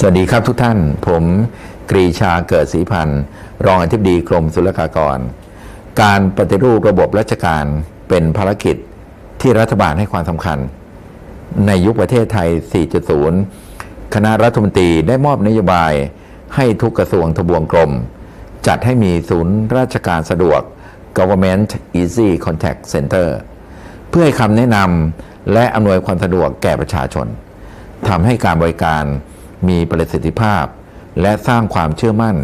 สวัสดีครับทุกท่าน ผมกรีชาเกิดศรีพันธ์รองอธิบดีกรมศุลกากร การปฏิรูประบบราชการเป็นภารกิจที่รัฐบาลให้ความสำคัญ ในยุคประเทศไทย 4.0 คณะรัฐมนตรีได้มอบนโยบายให้ทุกกระทรวงทบวงกรม จัดให้มีศูนย์ราชการสะดวก Government Easy Contact Center เพื่อให้คำแนะนำและอำนวยความสะดวกแก่ประชาชนทำให้การบริการ มีประสิทธิภาพ และสร้างความเชื่อมั่น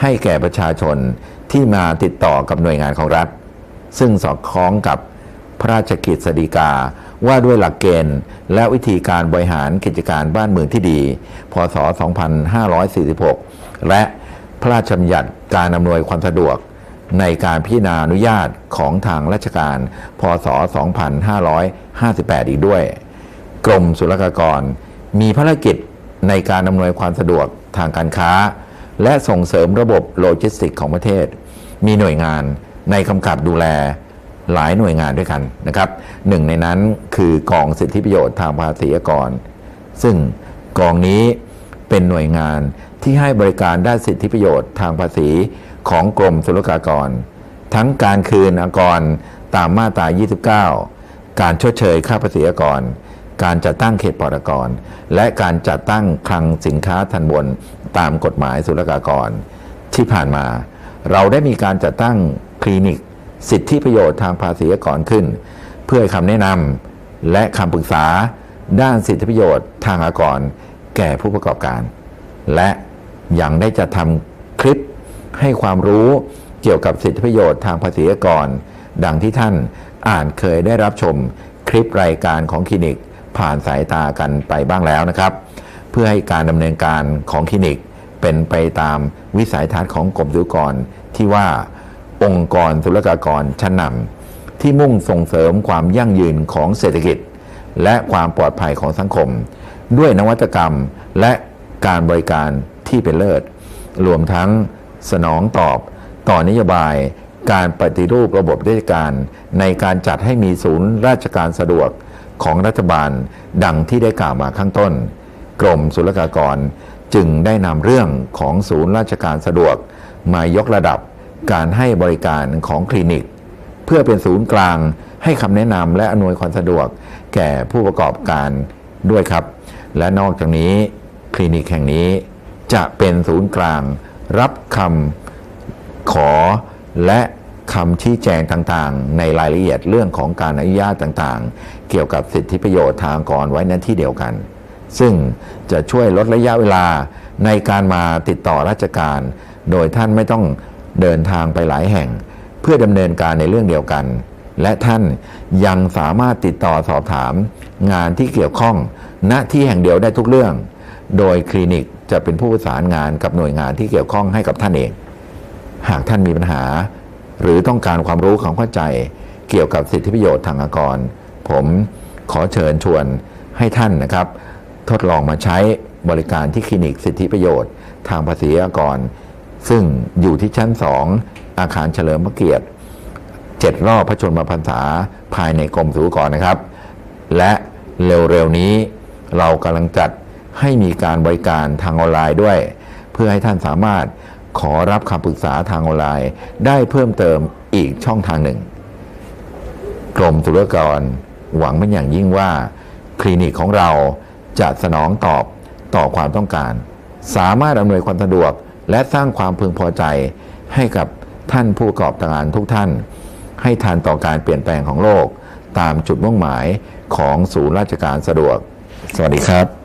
ให้แก่ประชาชนที่มาติดต่อกับหน่วยงานของรัฐ ซึ่งสอดคล้องกับพระราชกิจสฎีกาว่าด้วยหลักเกณฑ์ และวิธีการบริหารกิจการบ้านเมืองที่ดี พศ 2546 และพระราชบัญญัติการอำนวยความสะดวกในการพิจารณาอนุญาตของทางราชการ พศ 2558 อีกด้วย กรมศุลกากร มีภารกิจ ในการอำนวยความสะดวกทางการค้า และส่งเสริมระบบโลจิสติกของประเทศ มีหน่วยงานในกำกับดูแลหลายหน่วยงานด้วยกันนะครับหนึ่งในนั้นคือกองสิทธิประโยชน์ทางภาษีอากร ซึ่งกองนี้เป็นหน่วยงานที่ให้บริการด้านสิทธิประโยชน์ทางภาษีของกรมศุลกากร ทั้งการคืนอากรตามมาตรา 29 การชดเชยค่าภาษีอากร การจัดตั้งเขตปลอดอากร และการจัดตั้งคลังสินค้าทันบนตามกฎหมายศุลกากร ที่ผ่านมา เราได้มีการจัดตั้งคลินิก สิทธิประโยชน์ทางภาษีอากรขึ้น เพื่อให้คำแนะนำและคำปรึกษา ด้านสิทธิประโยชน์ทางอากร แก่ผู้ประกอบการ และยังได้จัดทำคลิปให้ความรู้เกี่ยวกับสิทธิประโยชน์ทางภาษีอากร ดังที่ท่านอ่านเคยได้รับชมคลิปรายการของคลินิก ผ่านสายตากันไปบ้างแล้วนะครับ เพื่อให้การดำเนินการของคลินิก เป็นไปตามวิสัยทัศน์ของกรมศุลการที่ว่าองค์กรศุลกากรชั้นนำที่มุ่งส่งเสริมความยั่งยืนของเศรษฐกิจ และความปลอดภัยของสังคม ด้วยนวัตกรรมและการบริการที่เป็นเลิศ รวมทั้งสนองตอบต่อนโยบายการปฏิรูประบบราชการ ในการจัดให้มีศูนย์ราชการสะดวก ของรัฐบาลดังที่ได้กล่าวมาข้างต้น กรมศุลกากรจึงได้นำเรื่องของศูนย์ราชการสะดวก มายกระดับการให้บริการของคลินิก เพื่อเป็นศูนย์กลางให้คำแนะนำและอำนวยความสะดวกแก่ผู้ประกอบการด้วยครับ และนอกจากนี้คลินิกแห่งนี้จะเป็นศูนย์กลางรับคำขอและ คำชี้แจงต่างๆ ในรายละเอียดเรื่องของการอนุญาตต่างๆ เกี่ยวกับสิทธิประโยชน์ทางกรไว้ในที่เดียวกัน ซึ่งจะช่วยลดระยะเวลาในการมาติดต่อราชการ โดยท่านไม่ต้องเดินทางไปหลายแห่ง เพื่อดำเนินการในเรื่องเดียวกัน และท่านยังสามารถติดต่อสอบถาม งานที่เกี่ยวข้อง ณที่แห่งเดียวได้ทุกเรื่อง โดยคลินิกจะเป็นผู้ประสานงานกับหน่วยงานที่เกี่ยวข้องให้กับท่านเอง หากท่านมีปัญหา หรือต้องการความรู้ความเข้าใจเกี่ยวกับสิทธิประโยชน์ทางอากร ผมขอเชิญชวนให้ท่านนะครับ ทดลองมาใช้บริการที่คลินิกสิทธิประโยชน์ ทางภาษีอากร ซึ่งอยู่ที่ชั้น 2 อาคารเฉลิมพระเกียรติเจ็ดรอบพระชนมพรรษาภายในกรมศุลกากรนะครับ และเร็วๆนี้เรากำลังจัดให้มีการบริการทางออนไลน์ด้วย เพื่อให้ท่านสามารถ ขอรับคำปรึกษาทางออนไลน์ ได้เพิ่มเติมอีกช่องทางหนึ่ง กรมศุลกกรหวังเป็นอย่างยิ่งว่า คลินิกของเราจะสนองตอบต่อความต้องการ สามารถอำนวยความสะดวก และสร้างความพึงพอใจให้กับท่านผู้ประกอบการทุกท่าน ให้ทันต่อการเปลี่ยนแปลงของโลก ตามจุดมุ่งหมายของศูนย์ราชการสะดวก สวัสดีครับ